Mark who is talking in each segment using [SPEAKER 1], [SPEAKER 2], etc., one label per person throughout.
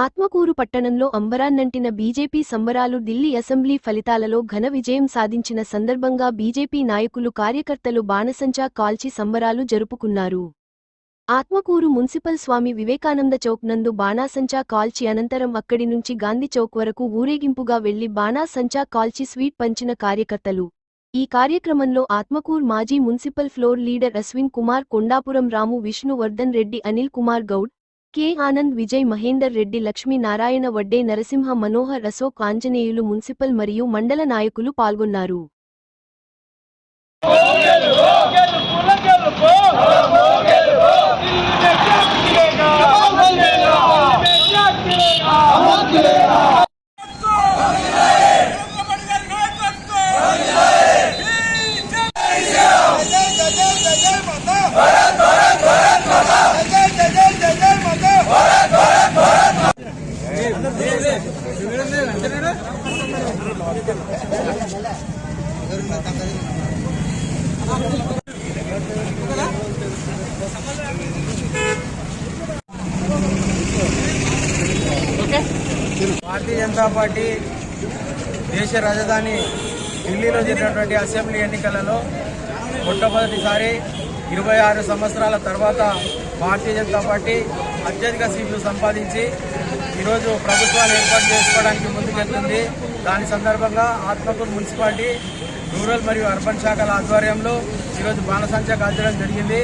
[SPEAKER 1] ఆత్మకూరు పట్టణంలో అంబరాన్నంటిన బీజేపీ సంబరాలు ఢిల్లీ అసెంబ్లీ ఫలితాలలో ఘన విజయం సాధించిన సందర్భంగా బీజేపీ నాయకులు కార్యకర్తలు బాణసంచా కాల్చి సంబరాలు జరుపుకున్నారు. ఆత్మకూరు మున్సిపల్ స్వామి వివేకానంద చౌక్ నందు బాణాసంచా కాల్చి అనంతరం అక్కడి నుంచి గాంధీ చౌక్ వరకు ఊరేగింపుగా వెళ్ళి బాణాసంచా కాల్చి స్వీట్ పంచిన కార్యకర్తలు. ఈ కార్యక్రమంలో ఆత్మకూర్ మాజీ municipal floor leader Ashwin Kumar Kondapuram Ramu Vishnuvardhan Reddy Anil Kumar Goud K. Anand Vijay Mahender Reddy Lakshminarayana Vadde Narasimha Manohar Ashok Anjaneyulu municipal మరియు మండల నాయకులు పాల్గొన్నారు.
[SPEAKER 2] భారతీయ జనతా పార్టీ దేశ రాజధాని ఢిల్లీలో జరిగినటువంటి అసెంబ్లీ ఎన్నికలలో మొట్టమొదటిసారి ఇరవై ఆరు సంవత్సరాల తర్వాత భారతీయ జనతా పార్టీ అత్యధిక సీట్లు సంపాదించి ఈరోజు ప్రభుత్వాన్ని ఏర్పాటు చేసుకోవడానికి ముందుకెళ్తుంది. దాని సందర్భంగా ఆత్మకూరు మున్సిపాలిటీ రూరల్ మరియు అర్బన్ శాఖల ఆధ్వర్యంలో ఈరోజు బాణసంచ కాల్చడం జరిగింది.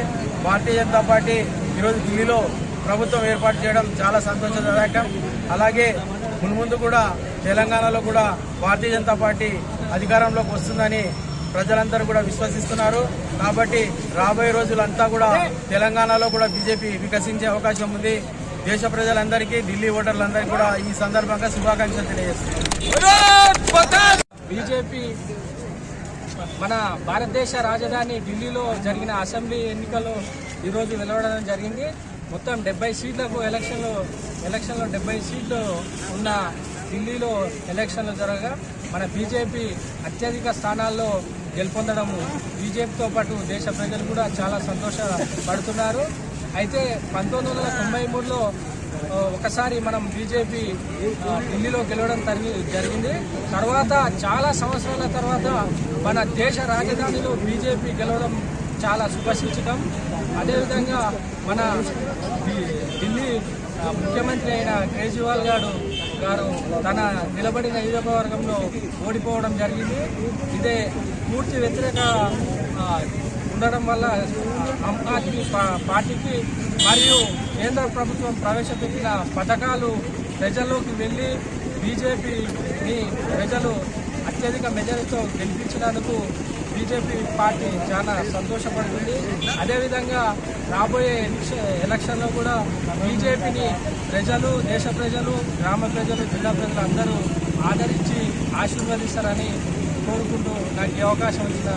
[SPEAKER 2] భారతీయ జనతా పార్టీ ఈరోజు ఢిల్లీలో ప్రభుత్వం ఏర్పాటు చేయడం చాలా సంతోషదాయకం. అలాగే మున్ముందు కూడా తెలంగాణలో కూడా భారతీయ జనతా పార్టీ అధికారంలోకి వస్తుందని ప్రజలందరూ కూడా విశ్వసిస్తున్నారు. కాబట్టి రాబోయే రోజులంతా కూడా తెలంగాణలో కూడా బీజేపీ వికసించే అవకాశం ఉంది. దేశ ప్రజలందరికీ ఢిల్లీ ఓటర్లందరికీ కూడా ఈ సందర్భంగా శుభాకాంక్షలు తెలియజేస్తున్నారు
[SPEAKER 3] బీజేపీ మన భారతదేశ రాజధాని ఢిల్లీలో జరిగిన అసెంబ్లీ ఎన్నికల్లో ఈరోజు వెలువడడం జరిగింది. మొత్తం డెబ్బై సీట్లకు ఎలక్షన్లు ఎలక్షన్లో డెబ్బై సీట్లు ఉన్న ఢిల్లీలో ఎలక్షన్లు జరగగా మన బీజేపీ అత్యధిక స్థానాల్లో గెలుపొందడము బీజేపీతో పాటు దేశ ప్రజలు కూడా చాలా సంతోషపడుతున్నారు. అయితే పంతొమ్మిది వందల తొంభై మూడులో ఒకసారి మనం బీజేపీ ఢిల్లీలో గెలవడం తరిగి- జరిగింది. తర్వాత చాలా సంవత్సరాల తర్వాత మన దేశ రాజధానిలో బీజేపీ గెలవడం చాలా శుభసూచకం అదేవిధంగా మన ఢిల్లీ ముఖ్యమంత్రి అయిన కేజ్రీవాల్ గారు గారు తన నిలబడిన నియోజకవర్గంలో ఓడిపోవడం జరిగింది. ఇదే పూర్తి వ్యతిరేక ఉండడం వల్ల ఆమ్ ఆద్మీ పార్టీకి మరియు కేంద్ర ప్రభుత్వం ప్రవేశపెట్టిన పథకాలు ప్రజల్లోకి వెళ్ళి బీజేపీని ప్రజలు అత్యధిక మెజారిటీతో గెలిపించినందుకు బీజేపీ పార్టీ చాలా సంతోషపడుతుంది. అదేవిధంగా రాబోయే ఎలక్షన్లో కూడా బీజేపీని ప్రజలు దేశ ప్రజలు గ్రామ ప్రజలు జిల్లా ప్రజలు అందరూ ఆదరించి ఆశీర్వదిస్తారని కోరుకుంటూ నాకు ఈ అవకాశం ఇచ్చిన